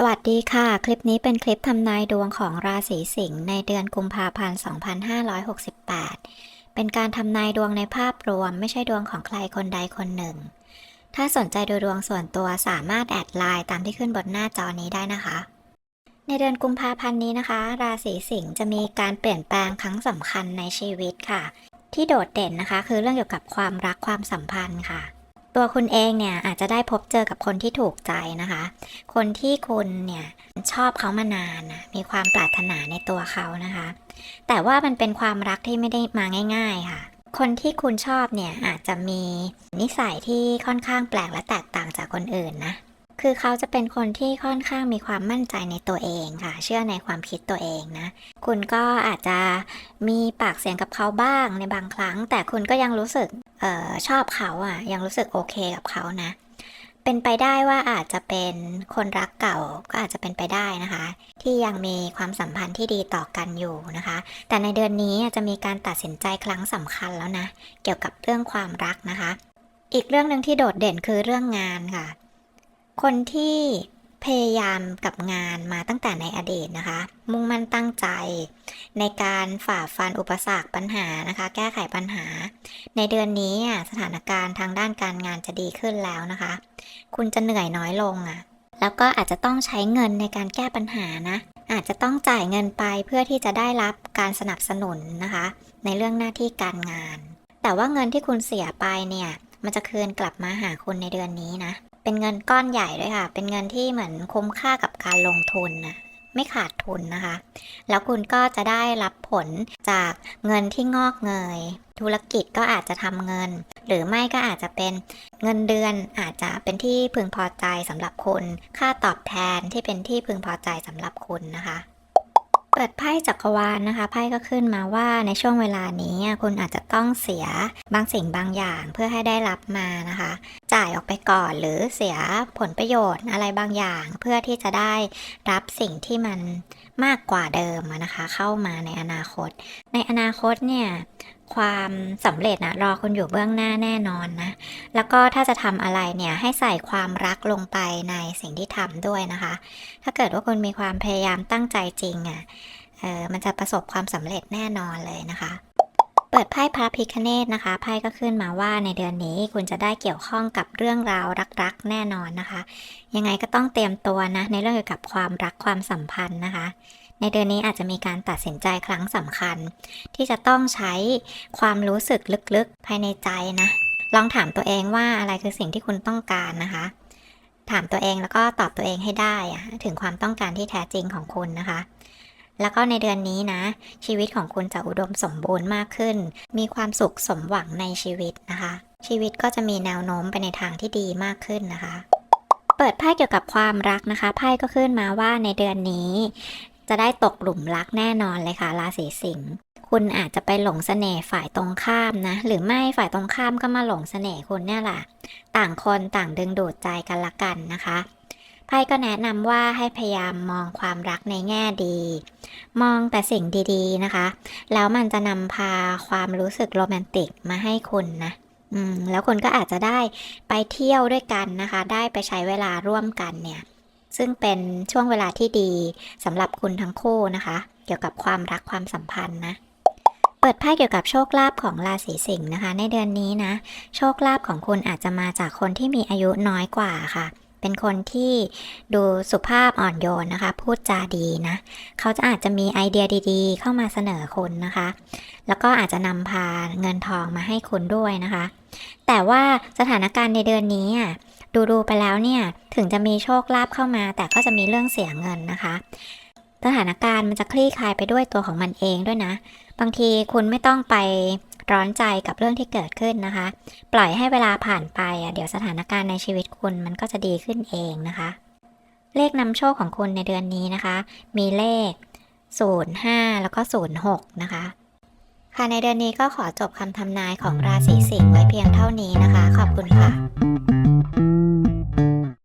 สวัสดีค่ะ คลิปนี้เป็นคลิปทำนายดวงของราศีสิงห์ในเดือนกุมภาพันธ์ 2568 เป็นการทำนายดวงในภาพรวม ไม่ใช่ดวงของใครคนใดคนหนึ่ง ถ้าสนใจดูดวงส่วนตัวสามารถแอดไลน์ตามที่ขึ้นบนหน้าจอนี้ได้นะคะ ในเดือนกุมภาพันธ์นี้นะคะ ราศีสิงห์จะมีการเปลี่ยนแปลงครั้งสำคัญในชีวิตค่ะ ที่โดดเด่นนะคะ คือเรื่องเกี่ยวกับความรักความสัมพันธ์ค่ะ ตัวคุณเองเนี่ยอาจจะได้พบเจอกับคนที่ถูกใจนะคะ คนที่คุณเนี่ยชอบเขามานานนะมีความปรารถนาในตัวเขานะคะ แต่ว่ามันเป็นความรักที่ไม่ได้มาง่าย ๆ ค่ะ คนที่คุณชอบเนี่ยอาจจะมีนิสัยที่ค่อนข้างแปลกและแตกต่างจากคนอื่นนะ คือเขาจะเป็นคนที่ค่อนข้างมีความมั่นใจในตัวเองค่ะ เชื่อในความคิดตัวเองนะ คุณก็อาจจะมีปากเสียงกับเขาบ้างในบางครั้ง แต่คุณก็ยังรู้สึกออชอบเขาอะ ยังรู้สึกโอเคกับเขานะ เป็นไปได้ว่าอาจจะเป็นคนรักเก่าก็อาจจะเป็นไปได้นะคะ ที่ยังมีความสัมพันธ์ที่ดีต่อกันอยู่นะคะ แต่ในเดือนนี้จะมีการตัดสินใจครั้งสำคัญแล้วนะ เกี่ยวกับเรื่องความรักนะคะ อีกเรื่องหนึ่งที่โดดเด่นคือเรื่องงานค่ะ คนที่พยายามกับงานมาตั้งแต่ในอดีตนะคะ มุ่งมั่นตั้งใจ ในการฝ่าฟันอุปสรรคปัญหานะคะ แก้ไขปัญหา ในเดือนนี้อะสถานการณ์ทางด้านการงานจะดีขึ้นแล้วนะคะ คุณจะเหนื่อยน้อยลงอะ แล้วก็อาจจะต้องใช้เงินในการแก้ปัญหานะ อาจจะต้องจ่ายเงินไปเพื่อที่จะได้รับการสนับสนุนนะคะ ในเรื่องหน้าที่การงาน แต่ว่าเงินที่คุณเสียไปเนี่ย มันจะคืนกลับมาหาคุณในเดือนนี้นะ เป็นเงินก้อนใหญ่ด้วยค่ะ เป็นเงินที่เหมือนคุ้มค่ากับการลงทุนนะไม่ขาดทุนนะคะ แล้วคุณก็จะได้รับผลจากเงินที่งอกเงย ธุรกิจก็อาจจะทำเงิน หรือไม่ก็อาจจะเป็นเงินเดือนอาจจะเป็นที่พึงพอใจสำหรับคุณ ค่าตอบแทนที่เป็นที่พึงพอใจสำหรับคุณนะคะ เปิดไพ่จักรวาลนะคะ ไพ่ก็ขึ้นมาว่าในช่วงเวลานี้คุณอาจจะต้องเสียบางสิ่งบางอย่างเพื่อให้ได้รับมานะคะ จ่ายออกไปก่อนหรือเสียผลประโยชน์อะไรบางอย่าง เพื่อที่จะได้รับสิ่งที่มันมากกว่าเดิมนะคะ เข้ามาในอนาคต ในอนาคตเนี่ยความสำเร็จนะรอคุณอยู่เบื้องหน้าแน่นอนนะ แล้วก็ถ้าจะทำอะไรเนี่ยให้ใส่ความรักลงไปในสิ่งที่ทำด้วยนะคะ ถ้าเกิดว่าคุณมีความพยายามตั้งใจจริงอะ่ะเออมันจะประสบความสำเร็จแน่นอนเลยนะคะ เปิดไพ่พระพิคเนตนะคะไพ่ก็ขึ้นมาว่าในเดือนนี้คุณจะได้เกี่ยวข้องกับเรื่องราวรักๆ แน่นอนนะคะ ยังไงก็ต้องเตรียมตัวนะในเรื่องเกี่ยวกับความรักความสัมพันธ์นะคะ ในเดือนนี้อาจจะมีการตัดสินใจครั้งสำคัญ ที่จะต้องใช้ความรู้สึกลึกๆ ภายในใจนะลองถามตัวเองว่าอะไรคือสิ่งที่คุณต้องการนะคะ ถามตัวเองแล้วก็ตอบตัวเองให้ได้ถึงความต้องการที่แท้จริงของคุณนะคะ แล้วก็ในเดือนนี้นะ ชีวิตของคุณจะอุดมสมบูรณ์มากขึ้น มีความสุขสมหวังในชีวิตนะคะ ชีวิตก็จะมีแนวโน้มไปในทางที่ดีมากขึ้นนะคะ เปิดไพ่เกี่ยวกับความรักนะคะไพ่ก็ขึ้นมาว่าในเดือนนี้ จะได้ตกหลุมรักแน่นอนเลยค่ะราศีสิงห์คุณอาจจะไปหลงเสน่ห์ฝ่ายตรงข้ามนะ หรือไม่ฝ่ายตรงข้ามก็มาหลงเสน่ห์คุณเนี่ยแหละ ต่างคนต่างดึงดูดใจกันละกันนะคะ ไพ่ก็แนะนำว่าให้พยายามมองความรักในแง่ดี มองแต่สิ่งดีๆนะคะ แล้วมันจะนำพาความรู้สึกโรแมนติกมาให้คุณนะอืมแล้วคุณก็อาจจะได้ไปเที่ยวด้วยกันนะคะ ได้ไปใช้เวลาร่วมกันเนี่ย ซึ่งเป็นช่วงเวลาที่ดีสำหรับคุณทั้งคู่นะคะ เกี่ยวกับความรักความสัมพันธ์นะ เปิดไพ่เกี่ยวกับโชคลาภของราศีสิงห์นะคะ ในเดือนนี้นะ โชคลาภของคุณอาจจะมาจากคนที่มีอายุน้อยกว่าค่ะ เป็นคนที่ดูสุภาพอ่อนโยนนะคะ พูดจาดีนะ เขาจะอาจจะมีไอเดียดีๆ เข้ามาเสนอคุณนะคะ แล้วก็อาจจะนำพาเงินทองมาให้คุณด้วยนะคะ แต่ว่าสถานการณ์ในเดือนนี้อะดูๆไปแล้วเนี่ย ถึงจะมีโชคลาภเข้ามา แต่ก็จะมีเรื่องเสียเงินนะคะ สถานการณ์มันจะคลี่คลายไปด้วยตัวของมันเองด้วยนะ บางทีคุณไม่ต้องไป ร้อนใจกับเรื่องที่เกิดขึ้นนะคะ ปล่อยให้เวลาผ่านไปเดี๋ยวสถานการณ์ในชีวิตคุณมันก็จะดีขึ้นเองนะคะ เลขนำโชคของคุณในเดือนนี้นะคะ มีเลข 05 แล้วก็ 06 นะคะค่ะในเดือนนี้ก็ขอจบคำทำนายของราศีสิงห์ไว้เพียงเท่านี้นะคะ ขอบคุณค่ะ